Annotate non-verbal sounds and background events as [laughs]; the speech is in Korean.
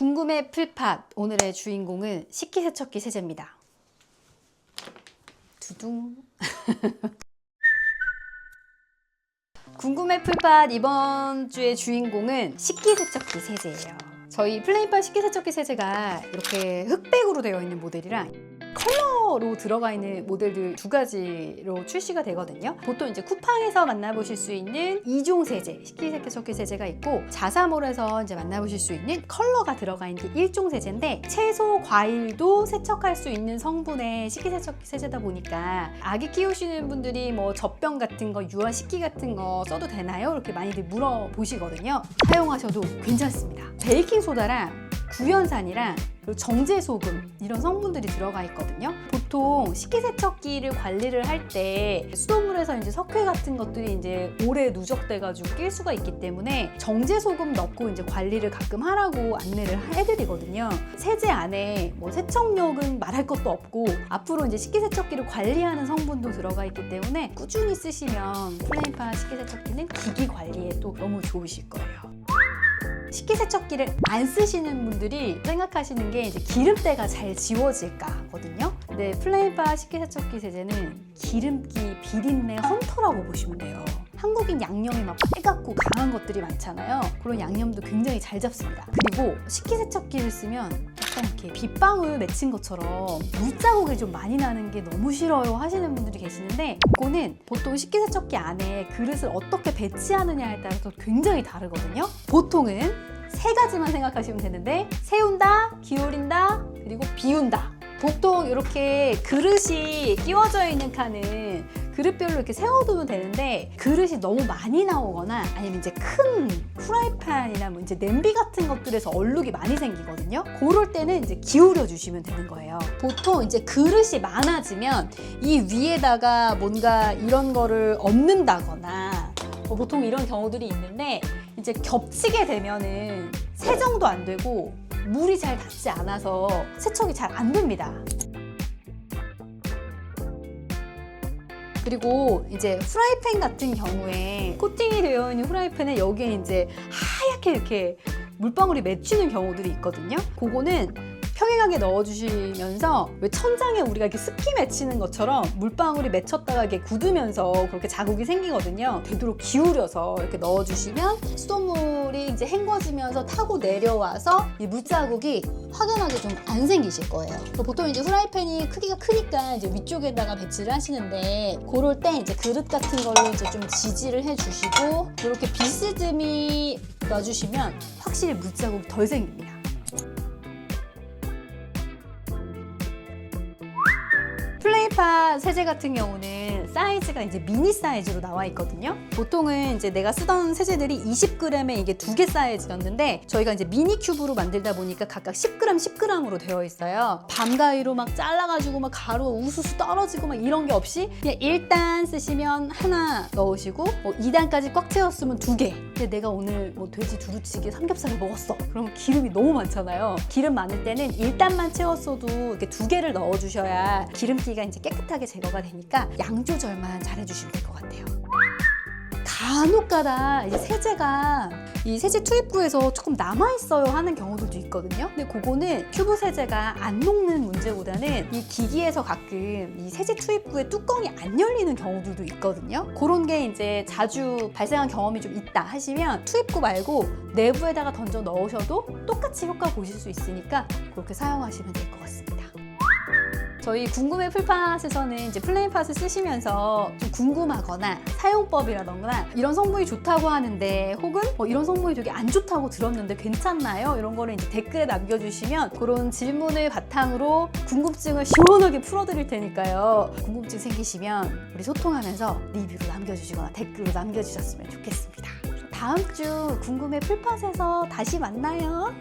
궁금해 풀팟 오늘의 주인공은 식기세척기 세제입니다. 두둥. [laughs] 궁금해 풀팟 이번 주의 주인공은 식기세척기 세제예요. 저희 플레인팟 식기세척기 세제가 이렇게 흑백으로 되어 있는 모델이랑 컬러 로 들어가 있는 모델들 두 가지로 출시가 되거든요. 보통 이제 쿠팡에서 만나보실 수 있는 2종 세제, 식기세척기 세제가 있고 자사몰에서 이제 만나보실 수 있는 컬러가 들어가 있는 게 1종 세제인데 채소, 과일도 세척할 수 있는 성분의 식기세척기 세제다 보니까 아기 키우시는 분들이 뭐 젖병 같은 거, 유아 식기 같은 거 써도 되나요? 이렇게 많이들 물어보시거든요. 사용하셔도 괜찮습니다. 베이킹 소다랑 구연산이랑 정제소금 이런 성분들이 들어가 있거든요. 보통 식기세척기를 관리를 할 때 수돗물에서 이제 석회 같은 것들이 이제 오래 누적돼가지고 낄 수가 있기 때문에 정제소금 넣고 이제 관리를 가끔 하라고 안내를 해드리거든요. 세제 안에 뭐 세척력은 말할 것도 없고 앞으로 이제 식기세척기를 관리하는 성분도 들어가 있기 때문에 꾸준히 쓰시면 플레인파 식기세척기는 기기 관리에 또 너무 좋으실 거예요. 식기세척기를 안 쓰시는 분들이 생각하시는 게 이제 기름때가 잘 지워질까거든요. 근데 플레인바 식기세척기 세제는 기름기 비린내 헌터라고 보시면 돼요. 한국인 양념이 막 빨갛고 강한 것들이 많잖아요. 그런 양념도 굉장히 잘 잡습니다. 그리고 식기세척기를 쓰면 약간 이렇게 빗방울 맺힌 것처럼 물자국이 좀 많이 나는 게 너무 싫어요 하시는 분들이 계시는데 이거는 보통 식기세척기 안에 그릇을 어떻게 배치하느냐에 따라서 굉장히 다르거든요. 보통은 세 가지만 생각하시면 되는데 세운다, 기울인다, 그리고 비운다. 보통 이렇게 그릇이 끼워져 있는 칸은 그릇별로 이렇게 세워두면 되는데 그릇이 너무 많이 나오거나 아니면 이제 큰 프라이팬이나 뭐 이제 냄비 같은 것들에서 얼룩이 많이 생기거든요. 그럴 때는 이제 기울여 주시면 되는 거예요. 보통 이제 그릇이 많아지면 이 위에다가 뭔가 이런 거를 얹는다거나 뭐 보통 이런 경우들이 있는데 이제 겹치게 되면은 세정도 안 되고 물이 잘 닿지 않아서 세척이 잘 안 됩니다. 그리고 이제 프라이팬 같은 경우에 코팅이 되어 있는 프라이팬에 여기에 이제 하얗게 이렇게 물방울이 맺히는 경우들이 있거든요. 그거는 평행하게 넣어주시면서 왜 천장에 우리가 이렇게 습기 맺히는 것처럼 물방울이 맺혔다가 이게 굳으면서 그렇게 자국이 생기거든요. 되도록 기울여서 이렇게 넣어주시면 수돗물이 이제 헹궈지면서 타고 내려와서 이 물자국이 확연하게 좀 안 생기실 거예요. 보통 이제 프라이팬이 크기가 크니까 이제 위쪽에다가 배치를 하시는데 그럴 때 이제 그릇 같은 걸로 이제 좀 지지를 해주시고 이렇게 비스듬히 놔주시면 확실히 물자국이 덜 생깁니다. 플레이팟 세제 같은 경우는 사이즈가 이제 미니 사이즈로 나와 있거든요. 보통은 이제 내가 쓰던 세제들이 20g에 이게 두 개 사이즈였는데 저희가 이제 미니 큐브로 만들다 보니까 각각 10g, 10g으로 되어 있어요. 밤가위로 막 잘라가지고 막 가루가 우수수 떨어지고 막 이런 게 없이 그냥 1단 쓰시면 하나 넣으시고 뭐 2단까지 꽉 채웠으면 두 개. 근데 내가 오늘 뭐 돼지 두루치기 삼겹살을 먹었어. 그럼 기름이 너무 많잖아요. 기름 많을 때는 1단만 채웠어도 이렇게 두 개를 넣어주셔야 기름기가 이제 깨끗하게 제거가 되니까 양 조절만 잘 해주시면 될 것 같아요. 간혹가다 이제 세제가 이 세제 투입구에서 조금 남아있어요 하는 경우들도 있거든요. 근데 그거는 큐브 세제가 안 녹는 문제보다는 이 기기에서 가끔 이 세제 투입구에 뚜껑이 안 열리는 경우들도 있거든요. 그런 게 이제 자주 발생한 경험이 좀 있다 하시면 투입구 말고 내부에다가 던져 넣으셔도 똑같이 효과 보실 수 있으니까 그렇게 사용하시면 될 것 같습니다. 저희 궁금해 풀팟에서는 이제 플레인팟을 쓰시면서 좀 궁금하거나 사용법이라던가 이런 성분이 좋다고 하는데 혹은 뭐 이런 성분이 되게 안 좋다고 들었는데 괜찮나요? 이런 거를 이제 댓글에 남겨주시면 그런 질문을 바탕으로 궁금증을 시원하게 풀어드릴 테니까요. 궁금증 생기시면 우리 소통하면서 리뷰로 남겨주시거나 댓글로 남겨주셨으면 좋겠습니다. 다음 주 궁금해 풀팟에서 다시 만나요.